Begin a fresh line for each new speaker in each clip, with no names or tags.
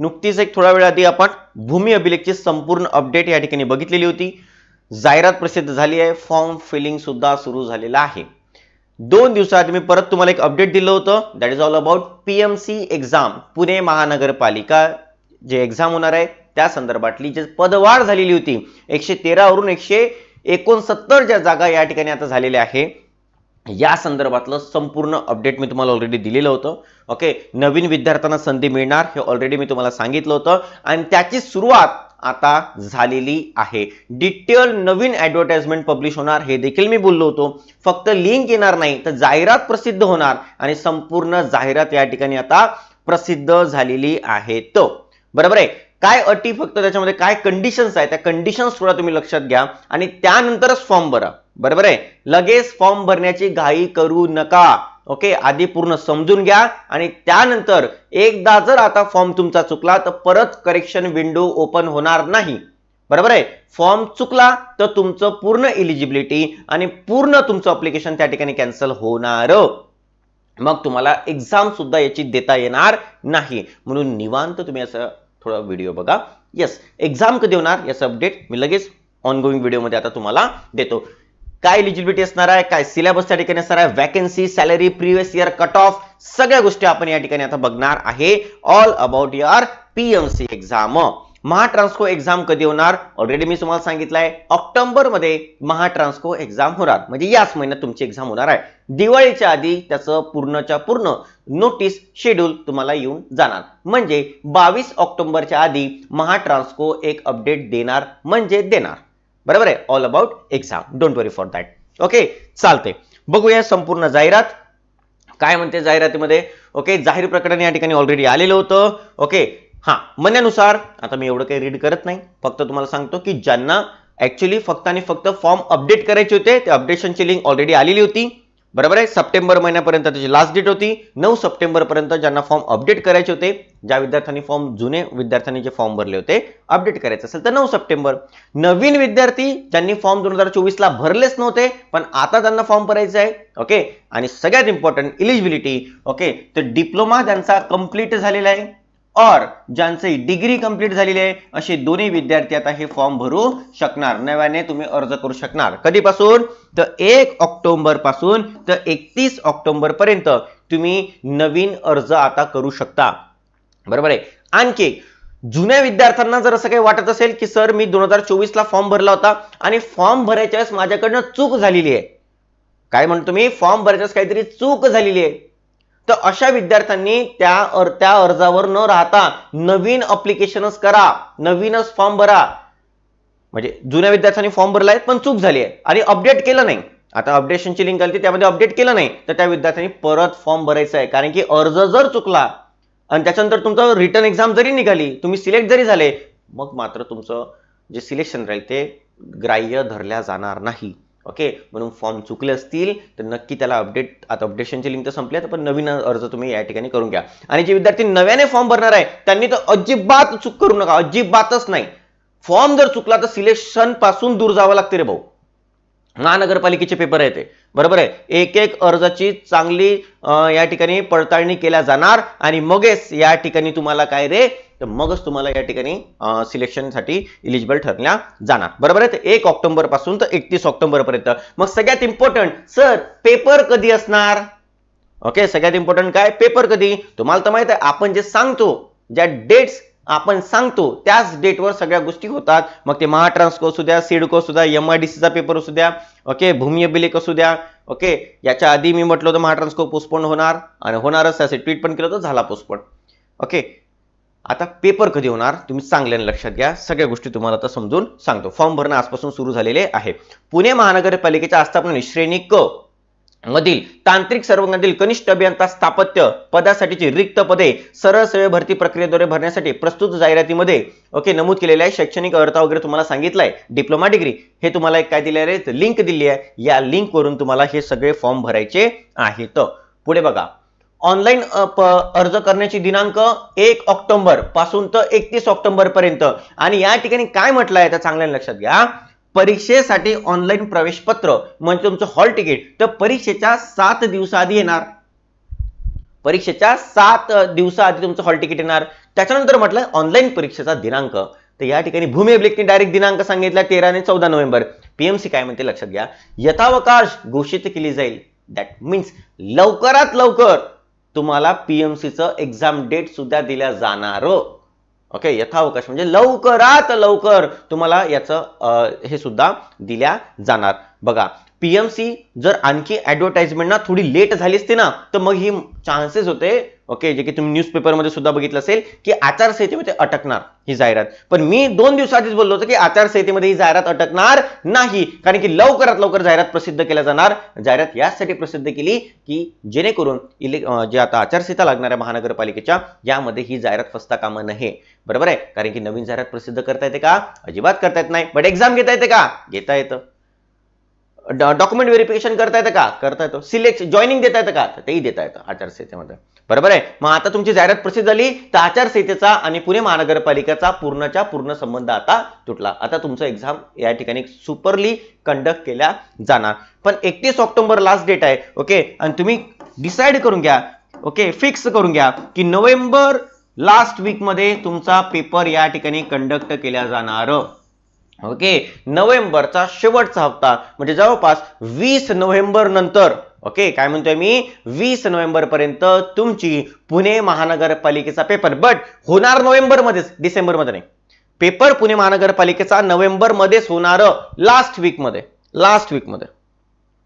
नुकतीच एक थोडा वेळ आधी आपण भूमी अभिलेखची संपूर्ण अपडेट या ठिकाणी बघितलेली होती. जाहिरात प्रसिद्ध झाली आहे. फॉर्म फिलिंग सुद्धा सुरू झालेला आहे. दोन दिवसाआधी मी परत तुम्हाला एक अपडेट दिलं होतं. That is all about P M C exam Pune महानगरपालिका जे एक्झाम होणार आहे त्या संदर्भातली जे पदवाढ झालेली होती एकशे तेरावरून एकशे एकोणसत्तर ज्या जागा या ठिकाणी आता झालेल्या आहे. या संदर्भातलं संपूर्ण अपडेट मी तुम्हाला ऑलरेडी दिलेलं होतं. ओके नवीन विद्यार्थ्यांना संधी मिळणार हे ऑलरेडी मी तुम्हाला सांगितलं होतं. आणि त्याची सुरुवात आता झालेली आहे. डिटेल नवीन ऍडव्हर्टाइजमेंट पब्लिश होणार हे देखील मी बोललो होतो. फक्त लिंक येणार नाही तर जाहिरात प्रसिद्ध होणार. आणि संपूर्ण जाहिरात या ठिकाणी आता प्रसिद्ध झालेली आहे. तो. बरोबर आहे? काय अटी फक्त त्याच्यामध्ये काय कंडिशन्स आहे त्या कंडिशन्स थोडा तुम्ही लक्षात घ्या आणि त्यानंतरच फॉर्म भरा. बरोबर आहे? लगेच फॉर्म भरण्याची घाई करू नका. ओके आधी पूर्ण समजून घ्या आणि त्यानंतर एकदा जर आता फॉर्म तुमचा चुकला तर परत करेक्शन विंडो ओपन होणार नाही. बरोबर आहे? फॉर्म चुकला तर तुमचं पूर्ण इलिजिबिलिटी आणि पूर्ण तुमचं अप्लिकेशन त्या ठिकाणी कॅन्सल होणार. मग तुम्हाला एक्झाम सुद्धा याची देता येणार नाही. म्हणून निवांत तुम्ही असं थोडा व्हिडिओ बघा. येस एक्झाम कधी होणार? याचं अपडेट मी लगेच ऑनगोईंग व्हिडिओमध्ये आता तुम्हाला देतो. काय एलिजिबिलिटी असणार आहे? काय सिलेबस त्या ठिकाणी असणार आहे? Vacancy salary previous year cut off सगळ्या गोष्टी आपण या ठिकाणी आता बघणार आहे. All about your PMC exam Mahatransco exam कधी होणार? ऑलरेडी मी तुम्हाला सांगितलं आहे ऑक्टोबरमध्ये महाट्रान्सको एक्झाम होणार. म्हणजे याच महिन्यात तुमची एक्झाम होणार आहे. दिवाळीच्या आधी त्याचं पूर्णच्या पूर्ण नोटीस शेड्यूल तुम्हाला येऊन जाणार. म्हणजे बावीस ऑक्टोबरच्या आधी महाट्रान्सको एक अपडेट देणार म्हणजे देणार. बरोबर आहे? All about exam don't worry for that okay चालते बघूया संपूर्ण जाहिरात. काय म्हणते जाहिरातीमध्ये? ओके जाहीर प्रकरण या ठिकाणी ऑलरेडी आलेलं होतं. ओके हा म्हणण्यानुसार आता मी एवढं काही रीड करत नाही फक्त तुम्हाला सांगतो की ज्यांना ऍक्च्युली फक्त आणि फक्त फॉर्म अपडेट करायचे होते ते अपडेशनची लिंक ऑलरेडी आलेली होती. बरोबर आहे? सप्टेंबर महिन्यापर्यंत त्याची लास्ट डेट होती. नऊ सप्टेंबरपर्यंत ज्यांना फॉर्म अपडेट करायचे होते ज्या विद्यार्थ्यांनी फॉर्म जुने विद्यार्थ्यांनी जे फॉर्म भरले होते अपडेट करायचे असेल तर नऊ सप्टेंबर. नवीन विद्यार्थी ज्यांनी फॉर्म दोन हजार चोवीसला भरलेच नव्हते पण आता त्यांना फॉर्म भरायचा आहे ओके आणि सगळ्यात इम्पॉर्टंट इलिजिबिलिटी ओके तर डिप्लोमा त्यांचा कंप्लीट झालेला आहे और ज्यांचे डिग्री कंप्लीट झालेली आहे असे दोन्ही विद्यार्थी आता हे फॉर्म भरू शकणार. नव्याने तुम्ही अर्ज करू शकणार. कधीपासून? तर एक ऑक्टोबरपासून तर एकतीस ऑक्टोबर पर्यंत तुम्ही नवीन अर्ज आता करू शकता. बरोबर आहे? आणखी जुन्या विद्यार्थ्यांना जर असं काही वाटत असेल की सर मी दोन हजार चोवीसला फॉर्म भरला होता आणि फॉर्म भरायच्या वेळेस माझ्याकडनं चूक झालेली आहे. काय म्हणतो मी फॉर्म भरायच्या वेळेस काहीतरी चूक झालेली आहे. तर अशा विद्यार्थ्यांनी त्या अर त्या अर्जावर न राहता नवीन अप्लिकेशनच करा नवीनच फॉर्म भरा. म्हणजे जुन्या विद्यार्थ्यांनी फॉर्म भरलाय पण चूक झाली आहे आणि अपडेट केलं नाही. आता अपडेशनची लिंक आली त्यामध्ये अपडेट केलं नाही. तर त्या विद्यार्थ्यांनी परत फॉर्म भरायचा आहे. कारण की अर्ज जर चुकला आणि त्याच्यानंतर तुमचं रिटर्न एक्झाम जरी निघाली तुम्ही सिलेक्ट जरी झाले मग मात्र तुमचं जे सिलेक्शन राहील ते ग्राह्य धरल्या जाणार नाही. ओके? म्हणून फॉर्म चुकले असतील तर नक्की त्याला अपडेट आता अपडेशनची लिंक तर संपली आहे, पण नवीन अर्ज तुम्ही या ठिकाणी करून घ्या. आणि जे विद्यार्थी नव्याने फॉर्म भरणार आहे त्यांनी तर अजिबात चूक करू नका अजिबातच नाही. फॉर्म जर चुकला तर सिलेक्शनपासून दूर जावं लागते रे भाऊ. महानगरपालिकेचे पेपर आहे ते. बरोबर आहे? एक एक अर्जाची चांगली या ठिकाणी पडताळणी केल्या जाणार आणि मगच या ठिकाणी तुम्हाला काय रे तर मगच तुम्हाला या ठिकाणी सिलेक्शनसाठी इलिजिबल ठरल्या जाणार. बरोबर आहे? तर एक ऑक्टोबरपासून तर एकतीस ऑक्टोबर पर्यंत मग सगळ्यात इम्पॉर्टंट सर पेपर कधी असणार? ओके सगळ्यात इम्पॉर्टंट काय? पेपर कधी? तुम्हाला तर माहीत आहे आपण जे सांगतो ज्या डेट्स आपण सांगतो त्याच डेटवर सगळ्या गोष्टी होतात. मग ते महाट्रान्सको असू द्या सिडको असू द्या एम आय डी सीचा पेपर असू द्या ओके भूमी अभिलेख असू द्या ओके याच्या आधी मी म्हटलं होतं महाट्रान्सको पोस्टपोन होणार आणि होणारच असे ट्विट पण केलं होतं झाला पोस्टपोन ओके आता पेपर कधी होणार? तुम्ही चांगल्याने लक्षात घ्या. सगळ्या गोष्टी तुम्हाला आता समजून सांगतो. फॉर्म भरणं आजपासून सुरू झालेले आहे. पुणे महानगरपालिकेच्या आस्थापनेने श्रेणी क मधील तांत्रिक सर्वांगातील कनिष्ठ अभियंता स्थापत्य पदासाठीची रिक्त पदे सरळ सेवे भरती प्रक्रियेद्वारे भरण्यासाठी प्रस्तुत जाहिरातीमध्ये ओके नमूद केलेले आहे. शैक्षणिक अर्थ वगैरे तुम्हाला सांगितलंय. डिप्लोमा डिग्री हे तुम्हाला एक काय दिले आहे लिंक दिली आहे. या लिंकवरून तुम्हाला हे सगळे फॉर्म भरायचे आहेत. पुढे बघा. ऑनलाईन अर्ज करण्याची दिनांक एक ऑक्टोबरपासून तर एकतीस ऑक्टोबर पर्यंत. आणि या ठिकाणी काय म्हटलं आहे तर चांगल्या लक्षात घ्या. परीक्षेसाठी ऑनलाईन प्रवेश पत्र म्हणजे तुमचं हॉल तिकीट तर परीक्षेच्या सात दिवसाआधी येणार. परीक्षेच्या सात दिवसाआधी तुमचं हॉल तिकीट येणार. त्याच्यानंतर म्हटलं ऑनलाईन परीक्षेचा दिनांक. तर या ठिकाणी भूमी अभिलेखने डायरेक्ट दिनांक सांगितला तेरा आणि चौदा नोव्हेंबर. पीएमसी काय म्हणते लक्षात घ्या. यथावकाश घोषित केली जाईल. दॅट मीन्स लवकरात लवकर तुम्हाला पीएमसीचं एक्झाम डेट सुद्धा दिल्या जाणार. ओके यथावकाश. म्हणजे लवकरात लवकर तुम्हाला याचं हे सुद्धा दिल्या जाणार. बघा पीएमसी जर आणखी ऍडव्हर्टाइजमेंट ना थोडी लेट झाली असते ना तर मग ही चान्सेस होते ओके जे की तुम्ही न्यूजपेपरमध्ये सुद्धा बघितलं असेल की आचारसंहितेमध्ये अटकणार ही जाहिरात. पण मी दोन दिवसाआधीच बोललो होतो की आचारसंहितेमध्ये ही जाहिरात अटकणार नाही कारण की लवकरात लवकर जाहिरात प्रसिद्ध केल्या जाणार. जाहिरात यासाठी प्रसिद्ध केली की जेणेकरून इले जे आता आचारसंहिता लागणाऱ्या महानगरपालिकेच्या यामध्ये ही जाहिरात फसता कामा नये बरोबर आहे? कारण की नवीन जाहिरात प्रसिद्ध करता येते का? अजिबात करता येत नाही. बट एक्झाम घेता येते का? घेता येतं. डॉक्युमेंट व्हेरिफिकेशन करता येतं का? करता येतो. सिलेक्ट जॉईनिंग देता येतं का? तेही देता येतं आचारसंहितेमध्ये. बरोबर आहे? मग आता तुमची जाहिरात प्रसिद्ध झाली. तर आचारसंहितेचा आणि पुणे महानगरपालिकेचा पूर्णच्या पूर्ण संबंध आता तुटला. आता तुमचं एक्झाम या ठिकाणी सुपरली कंडक्ट केल्या जाणार. पण एकतीस ऑक्टोबर लास्ट डेट आहे ओके आणि तुम्ही डिसाईड करून घ्या ओके फिक्स करून घ्या की नोव्हेंबर लास्ट वीकमध्ये तुमचा पेपर या ठिकाणी कंडक्ट केला जाणार. ओके नोव्हेंबरचा शेवटचा हप्ता म्हणजे जवळपास वीस नोव्हेंबर नंतर ओके काय म्हणतोय मी? वीस नोव्हेंबर पर्यंत तुमची पुणे महानगरपालिकेचा पेपर बट होणार नोव्हेंबर मध्येच डिसेंबरमध्ये नाही. पेपर पुणे महानगरपालिकेचा नोव्हेंबर मध्येच होणार लास्ट वीकमध्ये लास्ट वीकमध्ये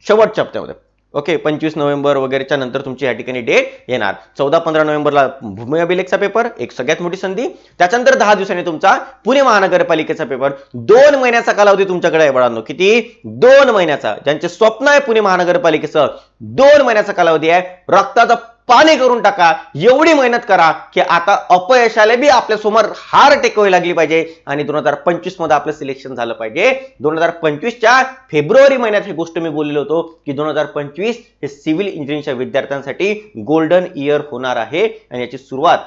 शेवटच्या हप्त्यामध्ये. ओके पंचवीस नोव्हेंबर वगैरेच्या नंतर तुमची या ठिकाणी डेट येणार. चौदा पंधरा नोव्हेंबरला भूमी अभिलेखचा पेपर एक सगळ्यात मोठी संधी. त्याच्यानंतर दहा दिवसांनी तुमचा पुणे महानगरपालिकेचा पेपर दोन महिन्याचा कालावधी तुमच्याकडे आहे बाळांनो. किती? दोन महिन्याचा. ज्यांचे स्वप्न आहे पुणे महानगरपालिकेचं दोन महिन्याचा कालावधी आहे. रक्ताचा पाणी करून टाका. एवढी मेहनत करा की आता अपयशाला बी आपल्यासमोर हार टेकवावी लागली पाहिजे. आणि दोन हजार पंचवीसमध्ये आपलं सिलेक्शन झालं पाहिजे. दोन हजार पंचवीसच्या फेब्रुवारी महिन्यात ही गोष्ट मी बोललेलो होतो की दोन हजार पंचवीस हे सिव्हिल इंजिनिअरिंगच्या विद्यार्थ्यांसाठी गोल्डन इयर होणार आहे. आणि याची सुरुवात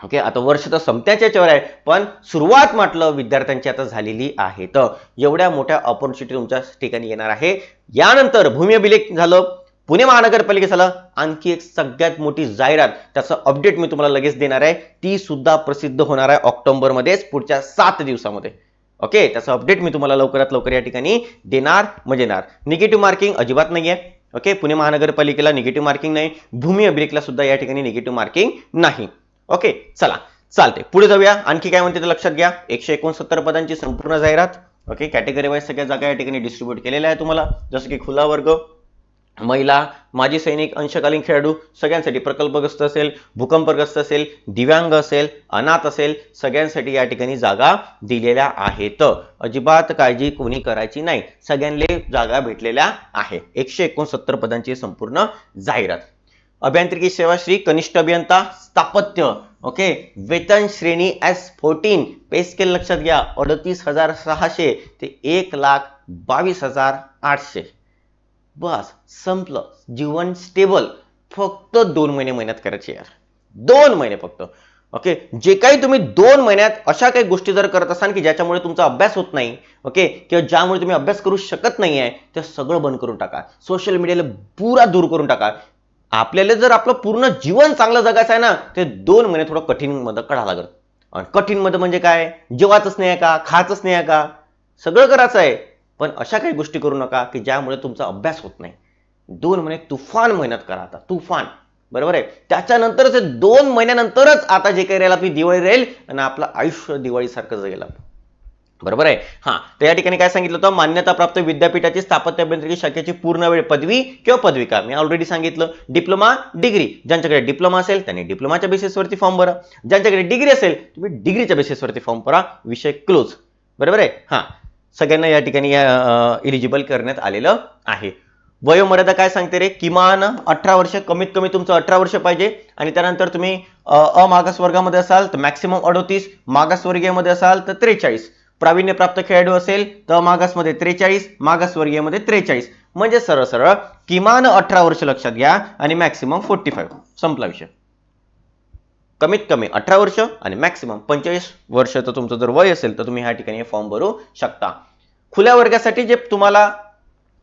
ओके आता वर्ष तर संपत्याच्या याच्यावर आहे पण सुरुवात म्हटलं विद्यार्थ्यांची आता झालेली आहे. तर एवढ्या मोठ्या ऑपॉर्च्युनिटी तुमच्या ठिकाणी येणार आहे. यानंतर भूमी अभिलेख झालं. पुणे महानगरपालिकेला आणखी एक सगळ्यात मोठी जाहिरात. त्याचं अपडेट मी तुम्हाला लगेच देणार आहे. ती सुद्धा प्रसिद्ध होणार आहे ऑक्टोबरमध्येच पुढच्या सात दिवसामध्ये. ओके? त्याचं अपडेट मी तुम्हाला लवकरात लवकर या ठिकाणी देणार म्हणजे देणार. निगेटिव्ह मार्किंग अजिबात नाही आहे ओके? पुणे महानगरपालिकेला निगेटिव्ह मार्किंग नाही. भूमी अभिलेखला सुद्धा या ठिकाणी निगेटिव्ह मार्किंग नाही. ओके? चला. चालते पुढे जाऊया. आणखी काय म्हणते ते लक्षात घ्या. एकशे एकोणसत्तर पदांची संपूर्ण जाहिरात. ओके? कॅटेगरी वाईज सगळ्या जागा या ठिकाणी डिस्ट्रीब्यूट केलेल्या आहे तुम्हाला. जसं की खुला वर्ग महिला माजी सैनिक अंशकालीन खेळाडू सगळ्यांसाठी प्रकल्पग्रस्त असेल भूकंपग्रस्त असेल दिव्यांग असेल अनाथ असेल सगळ्यांसाठी या ठिकाणी जागा दिलेल्या आहेत. अजिबात काळजी कोणी करायची नाही. सगळ्यांना जागा भेटलेल्या आहे. एकशे एकोणसत्तर पदांची संपूर्ण जाहिरात. अभियांत्रिकी सेवा श्री कनिष्ठ अभियंता स्थापत्य. ओके? वेतन श्रेणी एस फोर्टीन पे स्केल लक्षात घ्या. अडतीस हजार सहाशे ते एक लाख बावीस हजार आठशे. बस संपलं. जीवन स्टेबल फक्त दोन महिने मेहनत करायची यार. दोन महिने फक्त. ओके जे काही तुम्ही दोन महिन्यात अशा काही गोष्टी जर करत असाल की ज्याच्यामुळे तुमचा अभ्यास होत नाही ओके किंवा ज्यामुळे तुम्ही अभ्यास करू शकत नाही आहे ते सगळं बंद करून टाका. सोशल मीडियाला पुरा दूर करून टाका. आपल्याला जर आपलं पूर्ण जीवन चांगलं जगायचं आहे ना ते दोन महिने थोडं कठीणमध्ये कढा लागत आणि कठीणमध्ये म्हणजे काय? जेवायचंच नाही आहे का? खायचंच नाही आहे का? सगळं करायचं आहे. पण अशा काही गोष्टी करू नका की ज्यामुळे तुमचा अभ्यास होत नाही. दोन महिने तुफान मेहनत करा आता तुफान. बरोबर आहे? त्याच्यानंतरच दोन महिन्यानंतरच आता जे काही राहील आपली दिवाळी राहील आणि आपलं आयुष्य दिवाळीसारखं गेलं बरोबर आहे? हा तर या ठिकाणी काय सांगितलं होतं? मान्यताप्राप्त विद्यापीठाची स्थापत्य अभियांत्रिकी शाखेची पूर्ण वेळ पदवी किंवा पदविका. मी ऑलरेडी सांगितलं. Diploma degree. ज्यांच्याकडे डिप्लोमा असेल त्यांनी डिप्लोमाच्या बेसिसवरती फॉर्म भरा. ज्यांच्याकडे डिग्री असेल तुम्ही डिग्रीच्या बेसिसवरती फॉर्म भरा. विषय क्लोज बरोबर आहे? हा. सगळ्यांना या ठिकाणी इलिजिबल करण्यात आलेलं आहे. वयोमर्यादा काय सांगते रे? किमान अठरा वर्ष कमीत कमी तुमचं अठरा वर्ष पाहिजे. आणि त्यानंतर तुम्ही अमागासवर्गामध्ये वर्गामध्ये असाल तर मॅक्सिमम अडोतीस मागासवर्गीयमध्ये असाल तर त्रेचाळीस. प्रावीण्यप्राप्त खेळाडू असेल तर मागासमध्ये त्रेचाळीस मागासवर्गीयमध्ये त्रेचाळीस. म्हणजे सरळ सरळ किमान अठरा वर्ष लक्षात घ्या आणि मॅक्सिमम फोर्टी फाईव्ह संपला विषय. कमीत कमी अठरा वर्ष आणि मॅक्सिमम पंचेचाळीस वर्षाचं तुमचं जर वय असेल तर तुम्ही ह्या ठिकाणी फॉर्म भरू शकता. खुल्या वर्गासाठी जे तुम्हाला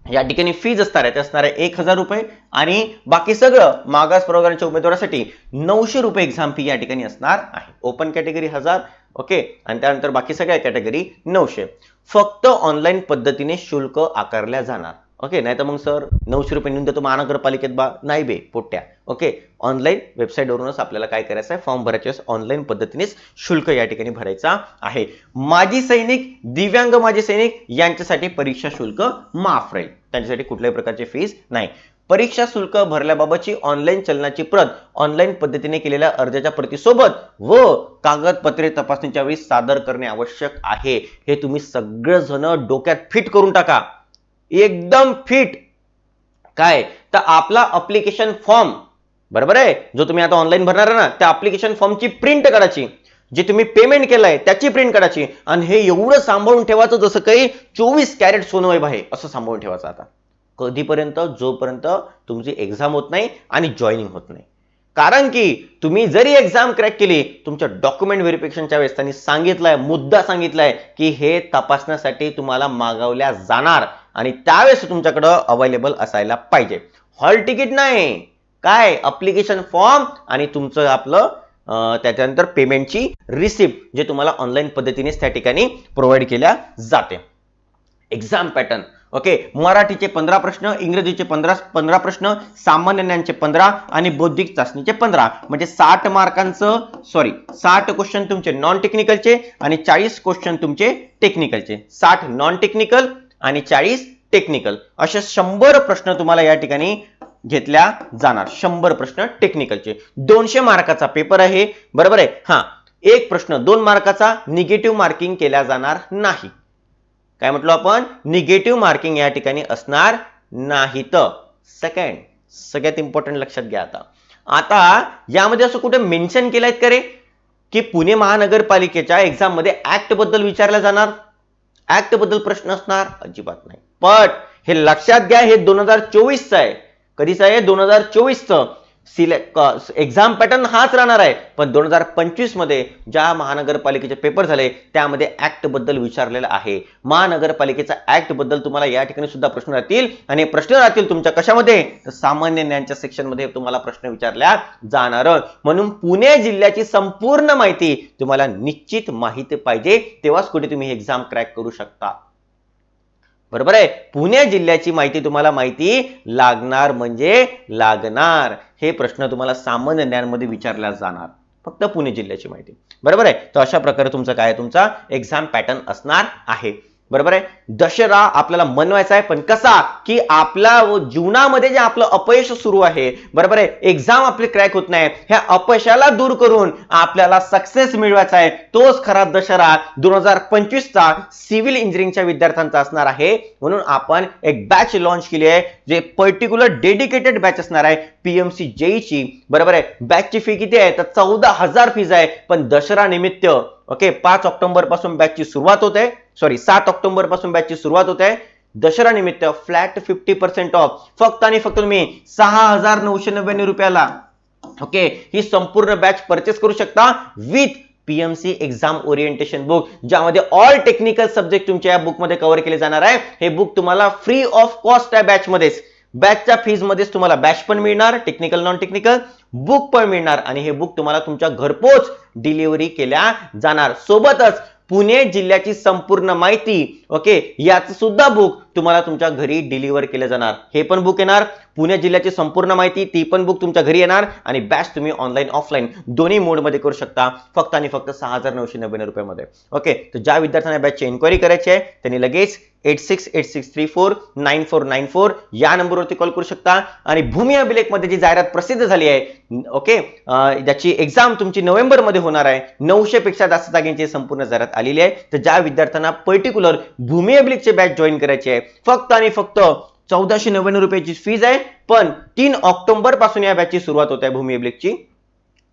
या ठिकाणी फीज असणार आहे ते असणार आहे एक हजार रुपये आणि बाकी सगळं मागास प्रवर्गाच्या उमेदवारासाठी नऊशे रुपये एक्झाम फी या ठिकाणी असणार आहे. ओपन कॅटेगरी हजार ओके आणि त्यानंतर बाकी सगळ्या कॅटेगरी नऊशे. फक्त ऑनलाईन पद्धतीने शुल्क आकारल्या जाणार ओके नाही तर मग सर नऊशे रुपये नेऊन देतो महानगरपालिकेत बा नाही बे पोट्या. ओके ऑनलाईन वेबसाईटवरूनच आपल्याला काय करायचं आहे फॉर्म भरायचे ऑनलाईन पद्धतीनेच शुल्क या ठिकाणी भरायचा आहे. माजी सैनिक दिव्यांग माजी सैनिक यांच्यासाठी परीक्षा शुल्क माफ राहील. त्यांच्यासाठी कुठल्याही प्रकारची फीस नाही. परीक्षा शुल्क भरल्याबाबतची ऑनलाईन चलनाची प्रत ऑनलाईन पद्धतीने केलेल्या अर्जाच्या प्रतीसोबत व कागदपत्रे तपासणीच्या वेळी सादर करणे आवश्यक आहे. हे तुम्ही सगळेजण डोक्यात फिट करून टाका. एकदम फिट. काय? तर आपला अप्लिकेशन फॉर्म बरोबर आहे? जो तुम्ही आता ऑनलाईन भरणार ना त्या अप्लिकेशन फॉर्मची प्रिंट काढायची जे तुम्ही पेमेंट केलंय त्याची प्रिंट काढायची आणि हे एवढं सांभाळून ठेवायचं जसं काही चोवीस कॅरेट सोनं आहे असं सांभाळून ठेवायचं आता. कधीपर्यंत? जोपर्यंत तुमची एक्झाम होत नाही आणि जॉईनिंग होत नाही. कारण की तुम्ही जरी एक्झाम क्रॅक केली तुमच्या डॉक्युमेंट व्हेरिफिकेशनच्या वेळेस त्यांनी सांगितलंय मुद्दा सांगितलाय की हे तपासण्यासाठी तुम्हाला मागवल्या जाणार. आणि त्यावेळेस तुमच्याकडं अवेलेबल असायला पाहिजे. हॉल तिकीट नाही. काय? अप्लिकेशन फॉर्म आणि तुमचं आपलं त्याच्यानंतर पेमेंटची रिसिप्ट जे तुम्हाला ऑनलाईन पद्धतीनेच त्या ठिकाणी प्रोव्हाइड केल्या जाते. एक्झाम पॅटर्न ओके मराठीचे पंधरा प्रश्न इंग्रजीचे पंधरा पंधरा प्रश्न सामान्य ज्ञानचे पंधरा आणि बौद्धिक चाचणीचे पंधरा. म्हणजे साठ मार्कांचं सॉरी साठ क्वेश्चन तुमचे नॉन टेक्निकलचे आणि चाळीस क्वेश्चन तुमचे टेक्निकलचे साठ नॉन टेक्निकल आणि चाळीस टेक्निकल असे शंभर प्रश्न तुम्हाला या ठिकाणी घेतल्या जाणार. शंभर प्रश्न टेक्निकलचे दोनशे मार्काचा पेपर आहे. बरोबर आहे? हा. एक प्रश्न दोन मार्काचा निगेटिव्ह मार्किंग केल्या जाणार नाही. काय म्हटलो आपण? निगेटिव्ह मार्किंग या ठिकाणी असणार नाहीत. सेकंड सगळ्यात इम्पॉर्टंट लक्षात घ्या आता. आता यामध्ये असं कुठे मेन्शन केलंय का रे? की पुणे महानगरपालिकेच्या एक्झाममध्ये ऍक्टबद्दल विचारला जाणार? ऍक्टबद्दल प्रश्न असणार? अजिबात नाही. पण हे लक्षात घ्या हे दोन हजार चोवीसचं आहे. कधीच आहे दोन हजार चोवीसचं सिलेक्ट एक्झाम पॅटर्न हाच राहणार आहे. पण दोन हजार पंचवीसमध्ये ज्या महानगरपालिकेचे पेपर झाले त्यामध्ये ऍक्टबद्दल विचारलेलं आहे. महानगरपालिकेचा ऍक्टबद्दल तुम्हाला या ठिकाणी सुद्धा प्रश्न राहतील. आणि प्रश्न राहतील तुमच्या कशामध्ये? तर सामान्य ज्ञानच्या सेक्शनमध्ये तुम्हाला प्रश्न विचारल्या जाणार. म्हणून पुणे जिल्ह्याची संपूर्ण माहिती तुम्हाला निश्चित माहिती पाहिजे. तेव्हाच कुठे तुम्ही एक्झाम क्रॅक करू शकता. बरोबर आहे? पुणे जिल्ह्याची माहिती तुम्हाला माहिती लागणार म्हणजे लागणार. हे प्रश्न तुम्हाला सामान्य ज्ञानमध्ये विचारल्या जाणार. फक्त पुणे जिल्ह्याची माहिती. बरोबर आहे? तर अशा प्रकारे तुमचं काय आहे? तुमचा एक्झाम पॅटर्न असणार आहे. बरोबर आहे? दशरा आपल्याला मनवायचा आहे पण कसा की आपल्या जीवनामध्ये जे आपलं अपयश सुरू आहे बरोबर आहे? एक्झाम आपली क्रॅक होत नाही. ह्या अपयशाला दूर करून आपल्याला सक्सेस मिळवायचा आहे. तोच खरा दशरा दोन हजार पंचवीसचा सिव्हिल इंजिनिअरिंगच्या विद्यार्थ्यांचा असणार आहे. म्हणून आपण एक बॅच लॉन्च केली आहे जे पर्टिक्युलर डेडिकेटेड बॅच असणार आहे. पीएमसी जेईची बरोबर आहे? बॅचची फी किती आहे? तर चौदा हजार फीज आहे. पण दशरा निमित्त ओके पाच ऑक्टोबरपासून बॅचची सुरुवात होते. सॉरी सात ऑक्टोबरपासून बॅचची सुरुवात होते. दशरा निमित्त फ्लॅट फिफ्टी पर्सेंट ऑफ फक्त आणि फक्त तुम्ही सहा हजार नऊशे नव्याण्णव रुपयाला ओके ही संपूर्ण बॅच परचेस करू शकता with PMC exam orientation book ज्यामध्ये ऑल टेक्निकल सब्जेक्ट तुमच्या या बुकमध्ये कव्हर केले जाणार आहे. हे बुक तुम्हाला फ्री ऑफ कॉस्ट आहे बॅचमध्येच बॅचच्या फीजमध्येच तुम्हाला बॅच पण मिळणार टेक्निकल नॉन टेक्निकल बुक पण मिळणार. आणि हे बुक तुम्हाला तुमच्या घरपोच डिलिव्हरी केल्या जाणार. सोबतच पुणे जिल्ह्याची संपूर्ण माहिती ओके याचं सुद्धा बुक तुम्हाला तुमच्या घरी डिलिव्हर केलं जाणार. हे पण बुक येणार. पुणे जिल्ह्याची संपूर्ण माहिती ती पण बुक तुमच्या घरी येणार. आणि बॅच तुम्ही ऑनलाईन ऑफलाईन दोन्ही मोडमध्ये करू शकता. फक्त आणि फक्त सहा हजार नऊशे नव्याण्णव रुपयामध्ये. ओके तर ज्या विद्यार्थ्यांना बॅचची एन्क्वायरी करायची आहे त्यांनी लगेच eight six eight six three four nine four nine four या नंबरवरती कॉल करू शकता. आणि भूमी अभिलेखमध्ये जी जाहिरात प्रसिद्ध झाली आहे ओके ज्याची एक्झाम तुमची नोव्हेंबरमध्ये होणार आहे नऊशे पेक्षा जास्त जागेंची संपूर्ण जाहिरात आलेली आहे. तर ज्या विद्यार्थ्यांना पर्टिक्युलर भूमी अभिलेखचे बॅच जॉईन करायची आहे फक्त आणि फक्त चौदाशे नव्याण्णव रुपयाची फीज आहे. पण तीन ऑक्टोबरपासून या बॅचची सुरुवात होत आहे भूमी अभिलेखची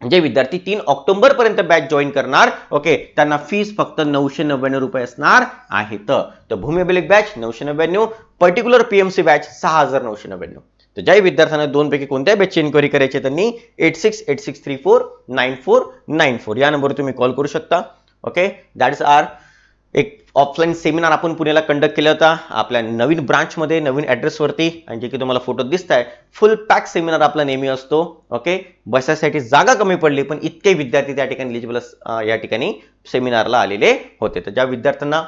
जे विद्यार्थी तीन ऑक्टोबर पर्यंत बॅच जॉईन करणार ओके त्यांना फीस फक्त नऊशे नव्याण्णव रुपये असणार आहे तर भूमी अभिलेख बॅच नऊशे नव्याण्णव पर्टिक्युलर पीएमसी बॅच सहा हजार नऊशे नव्याण्णव. तर ज्याही विद्यार्थ्यांना दोनपैकी कोणत्या कोणत्याही बॅचची इन्क्वायरी करायची त्यांनी eight six eight six three four nine four nine four या नंबरवर तुम्ही कॉल करू शकता. ओके दॅट इज आर एक ऑफलाईन सेमिनार आपण पुण्याला कंडक्ट केला होता. आपल्या नवीन ब्रांचमध्ये नवीन ॲड्रेसवरती आणि जे की तुम्हाला फोटो दिसत आहे फुल पॅक सेमिनार आपला नेहमी असतो. ओके बसायसाठी जागा कमी पडली पण इतके विद्यार्थी त्या ठिकाणी एलिजिबल या ठिकाणी सेमिनारला आलेले होते. तर ज्या विद्यार्थ्यांना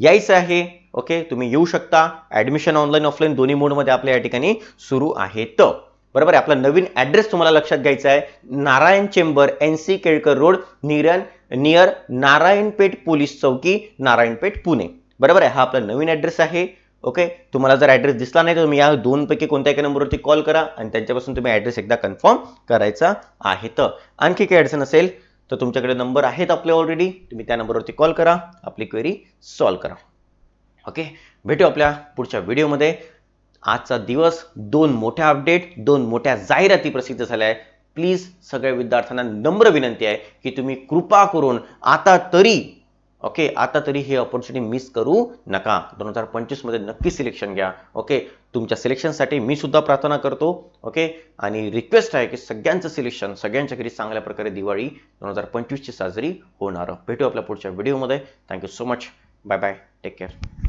यायचं आहे ओके तुम्ही येऊ शकता. ऍडमिशन ऑनलाईन ऑफलाईन दोन्ही मोडमध्ये आपल्या या ठिकाणी सुरू आहेत. बरोबर आहे? आपला नवीन ऍड्रेस तुम्हाला लक्षात घ्यायचा आहे. Narayan chamber N C Kelkar road निरन नियर नारायणपेठ पोलीस चौकी नारायणपेठ पुणे. बरोबर आहे? हा आपला नवीन ऍड्रेस आहे. ओके तुम्हाला जर ऍड्रेस दिसला नाही तर तुम्ही या दोनपैकी कोणत्या एका नंबरवरती कॉल करा आणि त्यांच्यापासून तुम्ही ऍड्रेस एकदा कन्फर्म करायचा आहे तर. आणखी काही अडचण असेल तर तुमच्याकडे नंबर आहेत आपले ऑलरेडी तुम्ही त्या नंबरवरती कॉल करा. आपली क्वेरी सॉल्व्ह करा. ओके भेटू आपल्या पुढच्या व्हिडिओमध्ये आजचा दिवस दोन मोठ्या अपडेट दोन मोठ्या जाहिराती प्रसिद्ध झाल्या आहे. प्लीज सगळ्या विद्यार्थ्यांना नम्र विनंती आहे की तुम्ही कृपा करून आता तरी ओके आता तरी ही ऑपॉर्च्युनिटी मिस करू नका. दोन हजार पंचवीसमध्ये नक्की सिलेक्शन घ्या ओके तुमच्या सिलेक्शनसाठी मी सुद्धा प्रार्थना करतो ओके आणि रिक्वेस्ट आहे की सगळ्यांचं सिलेक्शन सगळ्यांच्या घरी चांगल्या प्रकारे दिवाळी दोन हजार पंचवीसची साजरी होणार. भेटू आपल्या पुढच्या व्हिडिओमध्ये thank you so much bye bye take care